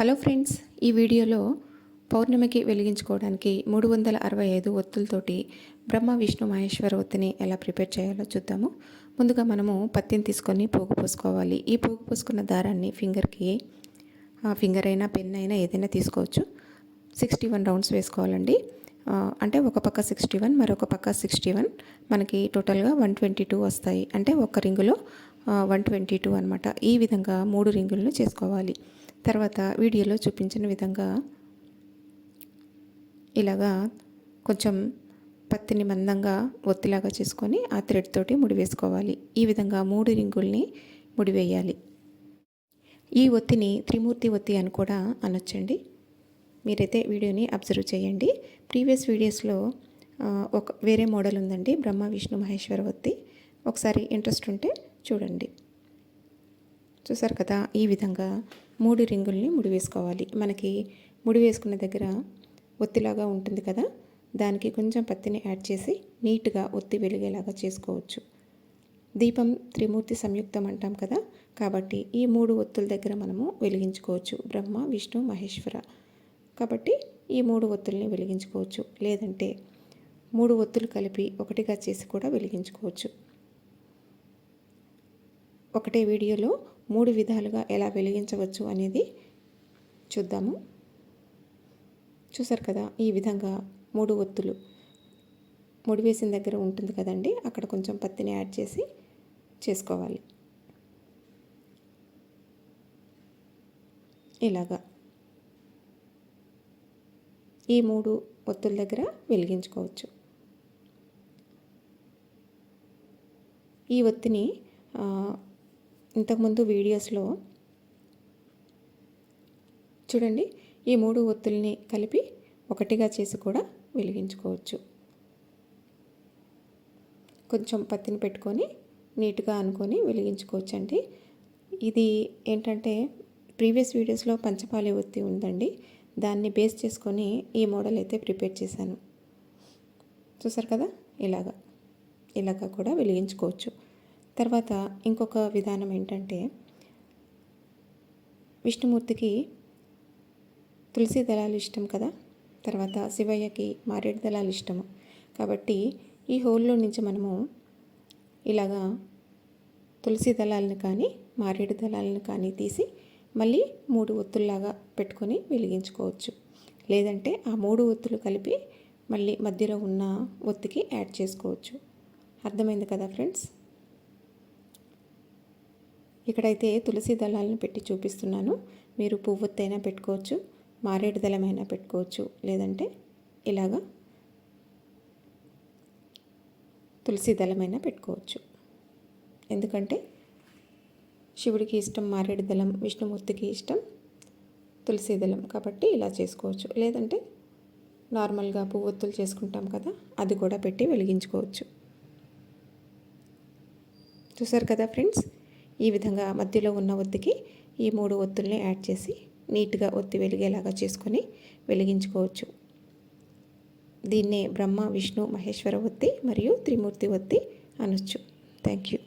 Hello friends ఈ వీడియోలో పౌర్ణమికి వెలిగించుకోవడానికి మూడు వందల అరవై ఐదు ఒత్తులతోటి బ్రహ్మ విష్ణు మహేశ్వర ఒత్తిని ఎలా ప్రిపేర్ చేయాలో చూద్దాము. ముందుగా మనము పత్తిని తీసుకొని పోగు పోసుకోవాలి. ఈ పోగు పోసుకున్న దారాన్ని ఫింగర్కి ఫింగర్ అయినా పెన్ అయినా ఏదైనా తీసుకోవచ్చు. సిక్స్టీ వన్ రౌండ్స్ వేసుకోవాలండి. అంటే ఒక పక్క సిక్స్టీ వన్ మరొక పక్క సిక్స్టీ వన్. మనకి టోటల్గా వన్ ట్వంటీ టూ వస్తాయి. అంటే ఒక రింగులో వన్ ట్వంటీ టూ అనమాట ఈ విధంగా మూడు రింగులను చేసుకోవాలి. తర్వాత వీడియోలో చూపించిన విధంగా ఇలాగా కొంచెం పత్తిని మందంగా ఒత్తిలాగా చేసుకొని ఆ థ్రెడ్ తోటి ముడి వేసుకోవాలి. ఈ విధంగా మూడు రింగుల్ని ముడివేయాలి ఈ ఒత్తిని త్రిమూర్తి ఒత్తి అని కూడా అనొచ్చండి. మీరైతే వీడియోని అబ్జర్వ్ చేయండి. ప్రీవియస్ వీడియోస్లో ఒక వేరే మోడల్ ఉందండి. బ్రహ్మ విష్ణు మహేశ్వర ఒత్తి. ఒకసారి ఇంట్రెస్ట్ ఉంటే చూడండి. చూసారు కదా ఈ విధంగా మూడు రింగుల్ని ముడి వేసుకోవాలి మనకి ముడి వేసుకున్న దగ్గర ఒత్తిలాగా ఉంటుంది కదా దానికి కొంచెం పత్తిని యాడ్ చేసి నీట్గా ఒత్తి వెలిగేలాగా చేసుకోవచ్చు. దీపం త్రిమూర్తి సంయుక్తం అంటాం కదా కాబట్టి ఈ మూడు ఒత్తుల దగ్గర మనము వెలిగించుకోవచ్చు. బ్రహ్మ విష్ణు మహేశ్వర. కాబట్టి ఈ మూడు ఒత్తుల్ని వెలిగించుకోవచ్చు. లేదంటే మూడు ఒత్తులు కలిపి ఒకటిగా చేసి కూడా వెలిగించుకోవచ్చు. ఒకటే వీడియోలో మూడు విధాలుగా ఎలా వెలిగించవచ్చు అనేది చూద్దాము. చూసారు కదా ఈ విధంగా మూడు ఒత్తులు. ముడి వేసిన దగ్గర ఉంటుంది కదండి అక్కడ కొంచెం పత్తిని యాడ్ చేసి చేసుకోవాలి. ఇలాగా. ఈ మూడు ఒత్తుల దగ్గర వెలిగించుకోవచ్చు. ఈ ఒత్తిని ఇంతకుముందు వీడియోస్లో చూడండి ఈ మూడు ఒత్తుల్ని కలిపి ఒకటిగా చేసి కూడా వెలిగించుకోవచ్చు. కొంచెం పత్తిని పెట్టుకొని నీట్గా అనుకొని వెలిగించుకోవచ్చు అండి ఇది ఏంటంటే ప్రీవియస్ వీడియోస్లో పంచపాలి ఒత్తి ఉందండి. దాన్ని బేస్ చేసుకొని ఈ మోడల్ అయితే ప్రిపేర్ చేశాను. చూసారు కదా? ఇలాగా. ఇలాగా కూడా వెలిగించుకోవచ్చు. తర్వాత ఇంకొక విధానం ఏంటంటే విష్ణుమూర్తికి తులసి దళాలు ఇష్టం కదా? తర్వాత శివయ్యకి మారేడు దళాలు ఇష్టము. కాబట్టి ఈ హోల్లో నుంచి మనము ఇలాగా తులసి దళాలను కానీ మారేడు దళాలను కానీ తీసి మళ్ళీ మూడు ఒత్తుల్లాగా పెట్టుకొని వెలిగించుకోవచ్చు. లేదంటే ఆ మూడు ఒత్తులు కలిపి మళ్ళీ మధ్యలో ఉన్న ఒత్తికి యాడ్ చేసుకోవచ్చు. అర్థమైంది కదా ఫ్రెండ్స్? ఇక్కడైతే తులసి దళాలను పెట్టి చూపిస్తున్నాను. మీరు పువ్వొత్తైనా పెట్టుకోవచ్చు మారేడు దళమైనా పెట్టుకోవచ్చు లేదంటే ఇలాగా తులసి దళమైనా పెట్టుకోవచ్చు. ఎందుకంటే శివుడికి ఇష్టం మారేడు దళం విష్ణుమూర్తికి ఇష్టం తులసి దళం కాబట్టి ఇలా చేసుకోవచ్చు. లేదంటే నార్మల్గా పువ్వొత్తులు చేసుకుంటాం కదా అది కూడా పెట్టి వెలిగించుకోవచ్చు. చూసారు కదా ఫ్రెండ్స్? ఈ విధంగా మధ్యలో ఉన్న ఒత్తికి ఈ మూడు ఒత్తుల్ని యాడ్ చేసి నీట్గా ఒత్తి వెలిగేలాగా చేసుకొని వెలిగించుకోవచ్చు. దీన్నే బ్రహ్మ విష్ణు మహేశ్వర ఒత్తి మరియు త్రిమూర్తి ఒత్తి అనొచ్చు. Thank you